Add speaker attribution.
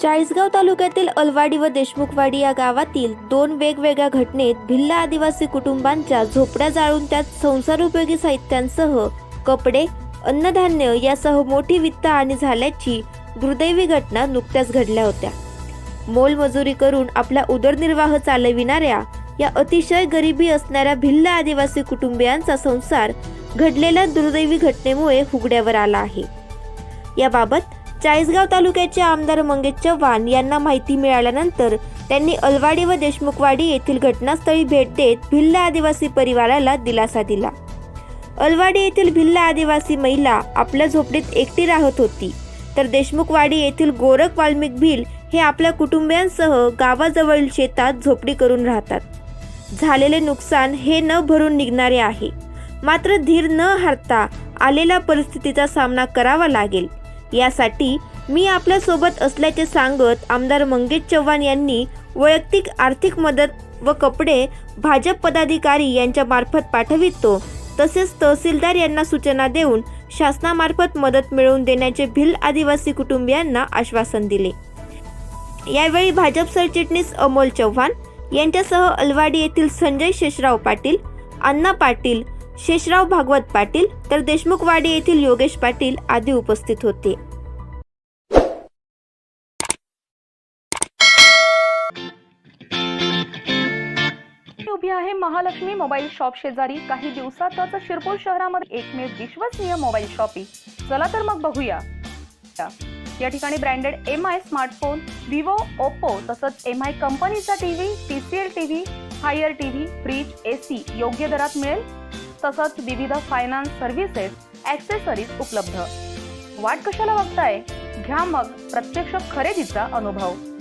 Speaker 1: चाळीसगाव तालुक्यातील अलवाडी व देशमुखवाडी या गावातील दोन वेगवेगळ्या घटनेत भिल्ल आदिवासी कुटुंबांच्या झोपड्या जाळून त्यात संसारोपयोगी साहित्यांसह कपडे अन्नधान्य यासह मोठी वित्त हानी झाल्याची दुर्दैवी घटना नुकत्याच घडल्या होत्या. मोलमजुरी करून आपला उदरनिर्वाह चालविणाऱ्या या अतिशय गरिबी असणाऱ्या भिल्ल आदिवासी कुटुंबियांचा संसार घडलेल्या दुर्दैवी घटनेमुळे फुगड्यावर आला आहे. याबाबत चाळीसगाव तालुक्याचे आमदार मंगेश चव्हाण यांना माहिती मिळाल्यानंतर त्यांनी अलवाडी व देशमुखवाडी येथील घटनास्थळी भेट देत भिल्ल आदिवासी परिवाराला दिलासा दिला. अलवाडी येथील भिल्ल आदिवासी महिला आपल्या झोपडीत एकटी राहत होती. तर देशमुखवाडी येथील गोरख वाल्मिक भिल हे आपल्या कुटुंबियांसह गावाजवळील शेतात झोपडी करून राहतात. झालेले नुकसान हे न भरून निघणारे आहे. मात्र धीर न हारता आलेल्या परिस्थितीचा सामना करावा लागेल. यासाठी मी आपल्यासोबत असल्याचे सांगत आमदार मंगेश चव्हाण यांनी वैयक्तिक आर्थिक मदत व कपडे भाजप पदाधिकारी यांच्या मार्फत पाठवितो. तसेच तहसीलदार यांना सूचना देऊन शासनामार्फत मदत मिळवून देण्याचे भिल आदिवासी कुटुंबियांना आश्वासन दिले. यावेळी भाजप सरचिटणीस अमोल चव्हाण यांच्यासह अलवाडी येथील संजय शेषराव पाटील अण्णा पाटील शेषराव भागवत पाटील तर देशमुखवाडी येथील योगेश पाटील आदी उपस्थित होते.
Speaker 2: उभी आहे महालक्ष्मी मोबाईल शॉप शेजारी. काही दिवसातच शिरपूर शहरामध्ये एकमेव विश्वसनीय मोबाईल शॉपी. चला तर मग बघूया. या ठिकाणी branded M I smartphone Vivo Oppo तसंच एम आय कंपनीचा TV TCL TV Haier TV fridge AC योग्य दरात मिळेल. तसंच विविध फायनान्स सर्व्हिसेस ॲक्सेसरीज उपलब्ध. वाट कशाला बघताय? घ्या मग प्रत्यक्ष खरेदीचा अनुभव.